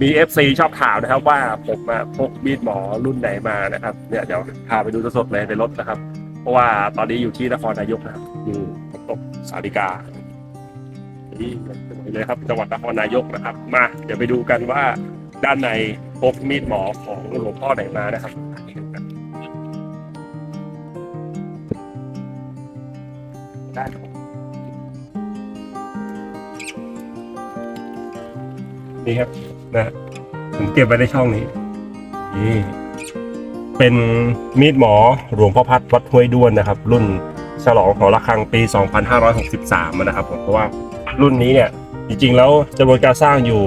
มี FC ชอบถามนะครับว่าผมมาพกมีดหมอรุ่นไหนมานะครับเนี่ยเดี๋ยวพาไปดูสดๆเลยในรถนะครับ เพราะว่าตอนนี้อยู่ที่นครนายกนะครับอยู่ตกสาริกานี่เลยครับจังหวัดนครนายกนะครับ มาเดี๋ยวไปดูกันว่าด้านในพกมีดหมอของหลวงพ่อไหนมานะครับด้านของ นี่ครับนะผมเก็บไว้ในช่องนี้นี่เป็นมีดหมอหลวงพ่อพัดวัดห้วยด้วนนะครับ รุ่นฉลองหอระฆังปี 2563 นะครับผมเพราะว่ารุ่นนี้เนี่ย จริงๆแล้วจำนวนการสร้างอยู่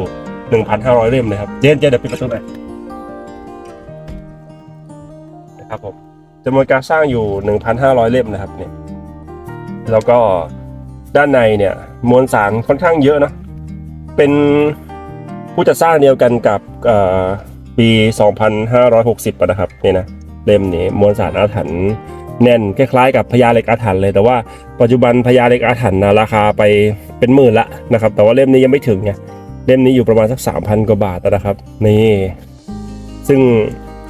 1,500 เล่มนะครับ เจนเจนเดี๋ยวปิดประตูหน่อยนะครับผมจำนวนการสร้างอยู่ 1,500 เล่มนะครับเนี่ยแล้วก็ด้านในเนี่ยมวลสารค่อนข้างเยอะนะเป็น ผู้จัดสร้างเดียวกันกับปี 2560อะนะครับนี่นะเล่มนี้มวลสารอาถรรพ์แน่นคล้ายๆกับพญาเหล็กอาถรรพ์เลยแต่ว่าปัจจุบันพญาเหล็กอาถรรพ์นะราคาไปเป็นหมื่นละนะครับ แต่ว่าเล่มนี้ยังไม่ถึงไงเล่มนี้อยู่ประมาณสัก 3,000 กว่าบาทนะครับนี่ซึ่ง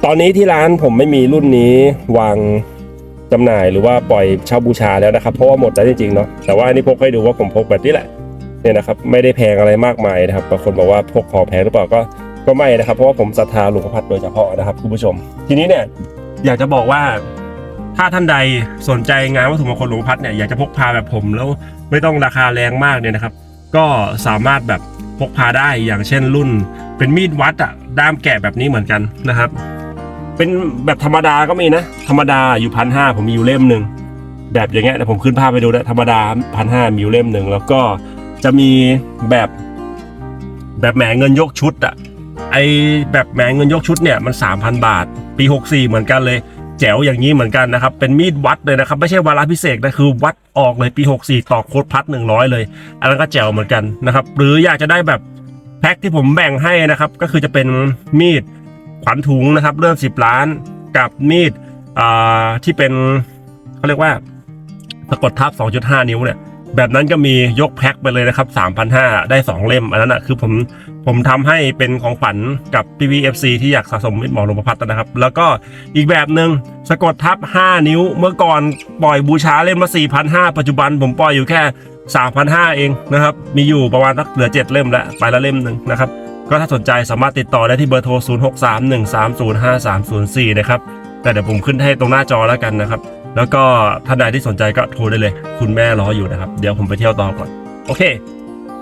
ตอนนี้ที่ร้านผมไม่มีรุ่นนี้วางจำหน่ายหรือว่าปล่อยเช่าบูชาแล้วนะครับ เพราะว่าหมดแล้วจริงๆเนาะแต่ว่าอันนี้พกให้ดูว่าผมพกแบบนี้แหละ เนี่ยนะครับไม่ได้แพงอะไรมากมายนะครับบางคนบอกว่าพกของแพงหรือเปล่าก็ก็ไม่นะครับ เพราะว่าผมศรัทธาหลวงพ่อพัดโดยเฉพาะนะครับคุณผู้ชม ทีนี้เนี่ยอยากจะบอกว่าถ้าท่านใดสนใจงานวัตถุมงคลหลวงพ่อพัดเนี่ยอยากจะพกพาแบบผมแล้วไม่ต้องราคาแรงมากเนี่ยนะครับ ก็สามารถแบบพกพาได้อย่างเช่นรุ่น เป็นมีดวัดอะด้ามแกะแบบนี้เหมือนกันนะครับ เป็นแบบธรรมดาก็มีนะ ธรรมดาอยู่พันห้าผมมีอยู่เล่มหนึ่งแบบอย่างเงี้ยแต่ผมขึ้นภาพไปดูนะธรรมดาพันห้ามีอยู่เล่มหนึ่งแล้วก็ จะมีแบบแบบแหมเงินยกชุดอะไอแบบแหมเงินยกชุดเนี่ยมัน 3,000 บาท ปี 64 เหมือนกันเลย แจ๋วอย่างนี้เหมือนกันนะครับ เป็นมีดวัดเลยนะครับ ไม่ใช่วาระพิเศษนะคือวัดออกเลยปี 64 ต่อโคดพัด 100 เลย อันนั้นก็แจ๋วเหมือนกันนะครับ หรืออยากจะได้แบบแพ็คที่ผมแบ่งให้นะครับ ก็คือจะเป็นมีดขวัญถุงนะครับ เริ่ม 10 ล้านกับมีดอ่าที่เป็นเขาเรียกว่าสะกดทับ 2.5 นิ้วเนี่ย แบบนั้นก็มียกแพ็คไปเลยนะครับ3,500 ได้ 2 เล่ม อันนั้นนะคือผมผมทำให้เป็นของขวัญกับ PVFC ที่อยากสะสมมิตรหมอหลวงประพัฒน์นะครับ แล้วก็อีกแบบหนึ่งสะกดทับ 5 นิ้วเมื่อก่อนปล่อยบูชาเล่มมา4,500 ปัจจุบันผมปล่อยอยู่แค่ 3,500 เองนะครับ มีอยู่ประมาณสักเหลือ 7 เล่มแล้วไปละเล่มหนึ่งนะครับ ก็ถ้าสนใจสามารถติดต่อได้ที่เบอร์โทร 0631305304 นะครับแต่เดี๋ยวผมขึ้นให้ตรงหน้าจอแล้วกันนะครับ แล้วก็ท่านใดที่สนใจก็โทรได้เลย คุณแม่รออยู่นะครับ เดี๋ยวผมไปเที่ยวต่อก่อน โอเค